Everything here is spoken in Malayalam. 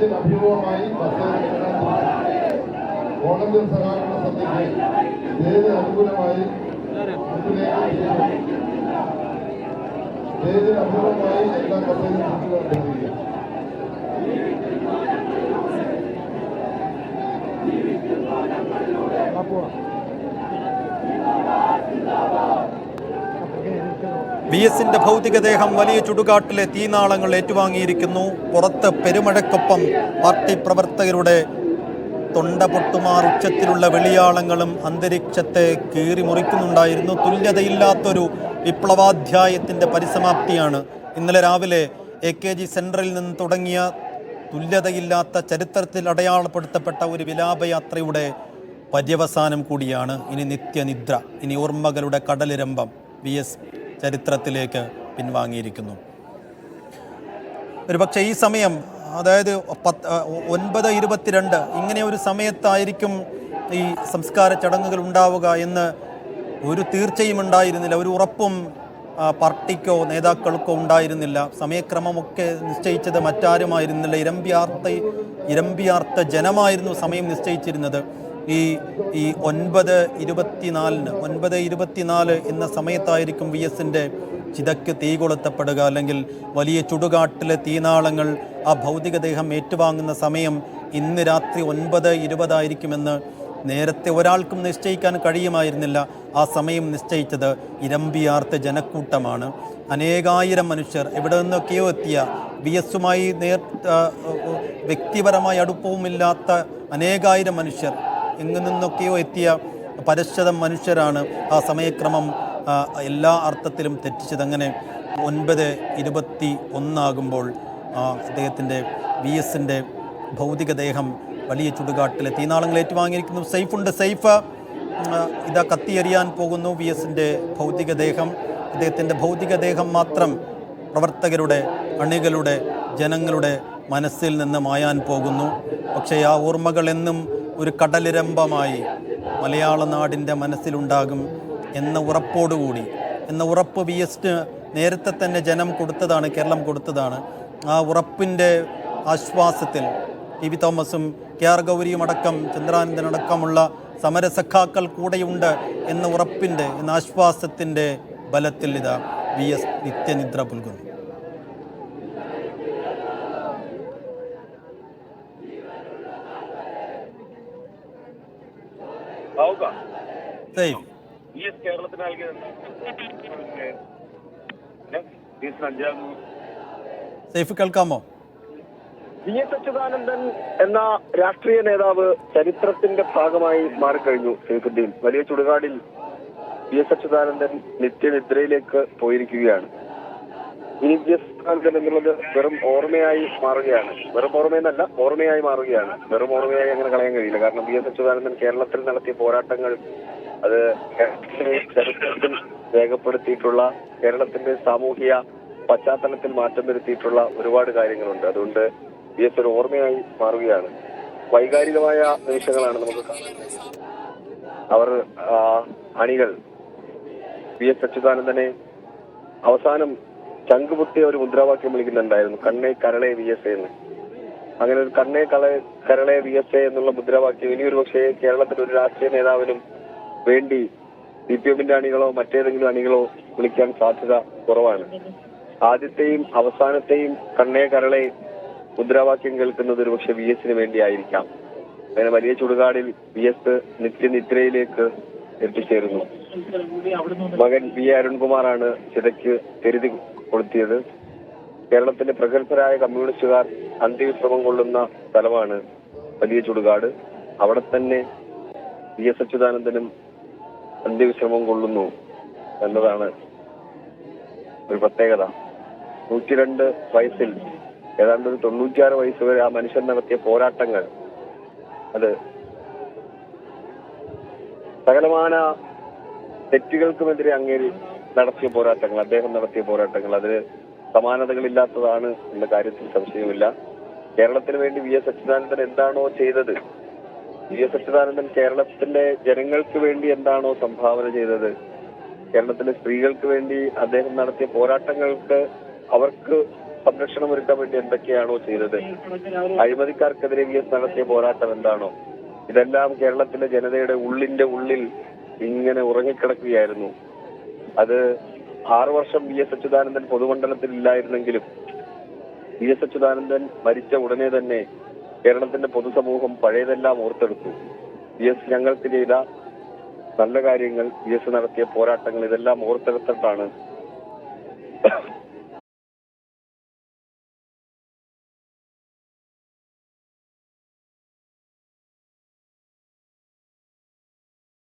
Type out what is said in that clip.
സ്റ്റേജിന് അഭിമുഖമായി കസേര എല്ലാം ഓണത്തിൽ സഹാക്കളുടെ അനുകൂലമായി സ്റ്റേജിന് അനുകൂലമായി എല്ലാ കസേരയും തിരിച്ചുകൊണ്ടിരിക്കുക വി എസിന്റെ ഭൗതികദേഹം വലിയ ചുടുകാട്ടിലെ തീനാളങ്ങൾ ഏറ്റുവാങ്ങിയിരിക്കുന്നു. പുറത്ത് പെരുമഴക്കൊപ്പം പാർട്ടി പ്രവർത്തകരുടെ തൊണ്ട പൊട്ടുമാർ ഉച്ചത്തിലുള്ള വെളിയാളങ്ങളും അന്തരീക്ഷത്തെ കീറി മുറിക്കുന്നുണ്ടായിരുന്നു. തുല്യതയില്ലാത്തൊരു വിപ്ലവാധ്യായത്തിന്റെ പരിസമാപ്തിയാണ് ഇന്നലെ രാവിലെ എ കെ ജി സെൻട്രലിൽ നിന്ന് തുടങ്ങിയ തുല്യതയില്ലാത്ത ചരിത്രത്തിൽ അടയാളപ്പെടുത്തപ്പെട്ട ഒരു വിലാപയാത്രയുടെ പര്യവസാനം കൂടിയാണ്. ഇനി നിത്യനിദ്ര ഇനി ഓർമ്മകളുടെ കടലിരമ്പം വി എസ് ചരിത്രത്തിലേക്ക് പിൻവാങ്ങിയിരിക്കുന്നു. ഒരുപക്ഷെ ഈ സമയം അതായത് പത്ത് ഒൻപത് ഇരുപത്തിരണ്ട് ഇങ്ങനെ ഒരു സമയത്തായിരിക്കും ഈ സംസ്കാര ചടങ്ങുകൾ ഉണ്ടാവുക എന്ന് ഒരു തീർച്ചയും ഉണ്ടായിരുന്നില്ല. ഒരു ഉറപ്പും പാർട്ടിക്കോ നേതാക്കൾക്കോ ഉണ്ടായിരുന്നില്ല. സമയക്രമമൊക്കെ നിശ്ചയിച്ചത് മറ്റാരുമായിരുന്നില്ല. ഇരമ്പിയാർത്ത ഇരമ്പിയാർത്ത ജനമായിരുന്നു സമയം നിശ്ചയിച്ചിരുന്നത്. ഈ ഈ ഒൻപത് ഇരുപത്തിനാലിന് ഒൻപത് ഇരുപത്തിനാല് എന്ന സമയത്തായിരിക്കും വി എസിന്റെ ചിതയ്ക്ക് തീ കൊളുത്തപ്പെടുക. അല്ലെങ്കിൽ വലിയ ചുടുകാട്ടിലെ തീനാളങ്ങൾ ആ ഭൗതികദേഹം ഏറ്റുവാങ്ങുന്ന സമയം ഇന്ന് രാത്രി ഒൻപത് ഇരുപതായിരിക്കുമെന്ന് നേരത്തെ ഒരാൾക്കും നിശ്ചയിക്കാൻ കഴിയുമായിരുന്നില്ല. ആ സമയം നിശ്ചയിച്ചത് ഇരമ്പിയാർത്ത ജനക്കൂട്ടമാണ്. അനേകായിരം മനുഷ്യർ എവിടെ നിന്നൊക്കെയോ എത്തിയ വി എസുമായി നേർ വ്യക്തിപരമായ അടുപ്പവുമില്ലാത്ത അനേകായിരം മനുഷ്യർ എങ്ങു നിന്നൊക്കെയോ എത്തിയ പരശതം മനുഷ്യരാണ്. ആ സമയക്രമം എല്ലാ അർത്ഥത്തിലും തെറ്റിച്ചത് അങ്ങനെ ഒൻപത് ഇരുപത്തി ഒന്നാകുമ്പോൾ അദ്ദേഹത്തിന്റെ വി എസിന്റെ ഭൗതികദേഹം വലിയ ചുടുകാട്ടിലെ തീനാളങ്ങൾ ഏറ്റുവാങ്ങിയിരിക്കുന്നു. സൈഫുണ്ട് സൈഫ്. ഇതാ കത്തിയെറിയാൻ പോകുന്നു വി എസിന്റെ ഭൗതികദേഹം അദ്ദേഹത്തിന്റെ ഭൗതികദേഹം മാത്രം പ്രവർത്തകരുടെ അണികളുടെ ജനങ്ങളുടെ മനസ്സിൽ നിന്ന് മായാൻ പോകുന്നു. പക്ഷേ ആ ഓർമ്മകൾ എന്നും ഒരു കടലിരമ്പമായി മലയാള നാടിന്റെ മനസ്സിലുണ്ടാകും എന്ന ഉറപ്പോടുകൂടി എന്ന ഉറപ്പ് വി എസ് നേരത്തെ തന്നെ ജനം കൊടുത്തതാണ് കേരളം കൊടുത്തതാണ്. ആ ഉറപ്പിന്റെ ആശ്വാസത്തിൽ ടി വി തോമസും കെ ആർ ഗൗരിയും അടക്കം ചന്ദ്രാനന്ദൻ അടക്കമുള്ള സമരസഖാക്കൾ കൂടെയുണ്ട് എന്ന ഉറപ്പിന്റെ എന്ന ആശ്വാസത്തിന്റെ ബലത്തിൽ ഇതാ വി എസ് നിത്യനിദ്ര പുൽകുന്നു. ഇ എസ് കേരളത്തിന് സേഫ് കേൾക്കാമോ? വി എസ് അച്യുതാനന്ദൻ എന്ന രാഷ്ട്രീയ നേതാവ് ചരിത്രത്തിന്റെ ഭാഗമായി മാറിക്കഴിഞ്ഞു സൈഫുദ്ദീൻ വലിയ ചുടുകാടിൽ വി എസ് അച്യുതാനന്ദൻ നിത്യനിദ്രയിലേക്ക് പോയിരിക്കുകയാണ്. ഇനി അച്യുതാനന്ദൻ എന്നുള്ളത് വെറും ഓർമ്മയായി മാറുകയാണ്. വെറും ഓർമ്മയെന്നല്ല ഓർമ്മയായി മാറുകയാണ്. വെറും ഓർമ്മയായി അങ്ങനെ കളയാൻ കഴിയില്ല. കാരണം വി എസ് അച്യുതാനന്ദൻ കേരളത്തിൽ നടത്തിയ പോരാട്ടങ്ങൾ അത് ചരിത്രത്തിൽ രേഖപ്പെടുത്തിയിട്ടുള്ള കേരളത്തിന്റെ സാമൂഹിക പശ്ചാത്തലത്തിൽ മാറ്റം വരുത്തിയിട്ടുള്ള ഒരുപാട് കാര്യങ്ങളുണ്ട്. അതുകൊണ്ട് വി എസ് ഒരു ഓർമ്മയായി മാറുകയാണ്. വൈകാരികമായ നിമിഷങ്ങളാണ് നമുക്ക് അവർ അണികൾ വി എസ് അച്യുതാനന്ദനെ അവസാനം ചങ്കുപൊട്ടിയ ഒരു മുദ്രാവാക്യം വിളിക്കുന്നുണ്ടായിരുന്നു. കണ്ണേ കരളെ വി എസ് എന്ന്. അങ്ങനെ ഒരു കണ്ണേ കള കരളെ വി എസ് എ എന്നുള്ള മുദ്രാവാക്യം ഇനി ഒരു പക്ഷേ കേരളത്തിലെ ഒരു രാഷ്ട്രീയ നേതാവിനും വേണ്ടി സി പി എമ്മിന്റെ അണികളോ മറ്റേതെങ്കിലും അണികളോ വിളിക്കാൻ സാധ്യത കുറവാണ്. ആദ്യത്തെയും അവസാനത്തെയും കണ്ണേ കരളെ മുദ്രാവാക്യം കേൾക്കുന്നത് ഒരു പക്ഷെ വി എസിന് വേണ്ടിയായിരിക്കാം. അങ്ങനെ വലിയ ചുടുകാടിൽ വി എസ് നിത്യനിദ്രയിലേക്ക് എത്തിച്ചേരുന്നു. മകൻ വി അരുൺകുമാറാണ് ചിതയ്ക്ക് തെരുതി കൊളുത്തിയത് കേരളത്തിന്റെ പ്രഗത്ഭരായ കമ്മ്യൂണിസ്റ്റുകാർ അന്ത്യവിശ്രമം കൊള്ളുന്ന സ്ഥലമാണ് വലിയ ചുടുകാട്. അവിടെ തന്നെ വി എസ് അച്യുതാനന്ദനും അന്ത്യവിശ്രമം കൊള്ളുന്നു എന്നതാണ് ഒരു പ്രത്യേകത. നൂറ്റിരണ്ട് വയസ്സിൽ ഏതാണ്ട് ഒരു തൊണ്ണൂറ്റിയാറ് വയസ്സ് വരെ ആ മനുഷ്യൻ നടത്തിയ പോരാട്ടങ്ങൾ. അത് സകലമാന തെറ്റുകൾക്കുമെതിരെ അങ്ങേര് നടത്തിയ പോരാട്ടങ്ങൾ അദ്ദേഹം നടത്തിയ പോരാട്ടങ്ങൾ. അതിന് സമാനതകളില്ലാത്തതാണ് എന്ന കാര്യത്തിൽ സംശയമില്ല കേരളത്തിന് വേണ്ടി വി എസ് അച്യുതാനന്ദൻ എന്താണോ ചെയ്തത്? വി എസ് അച്യുതാനന്ദൻ കേരളത്തിന്റെ ജനങ്ങൾക്ക് വേണ്ടി എന്താണോ സംഭാവന ചെയ്തത്? കേരളത്തിലെ സ്ത്രീകൾക്ക് വേണ്ടി അദ്ദേഹം നടത്തിയ പോരാട്ടങ്ങൾക്ക് അവർക്ക് സംരക്ഷണം ഒരുക്കാൻ വേണ്ടി എന്തൊക്കെയാണോ ചെയ്തത്? അഴിമതിക്കാർക്കെതിരെ വി എസ് നടത്തിയ പോരാട്ടം എന്താണോ? ഇതെല്ലാം കേരളത്തിലെ ജനതയുടെ ഉള്ളിന്റെ ഉള്ളിൽ ഇങ്ങനെ ഉറങ്ങിക്കിടക്കുകയായിരുന്നു. അത് ആറു വർഷം വി എസ് അച്യുതാനന്ദൻ പൊതുമണ്ഡലത്തിൽ ഇല്ലായിരുന്നെങ്കിലും വി എസ് അച്യുതാനന്ദൻ മരിച്ച ഉടനെ തന്നെ കേരളത്തിന്റെ പൊതുസമൂഹം പഴയതെല്ലാം ഓർത്തെടുത്തു. വി എസ് ഞങ്ങൾക്ക് ചെയ്ത നല്ല കാര്യങ്ങൾ വി എസ് നടത്തിയ പോരാട്ടങ്ങൾ ഇതെല്ലാം ഓർത്തെടുത്തിട്ടാണ്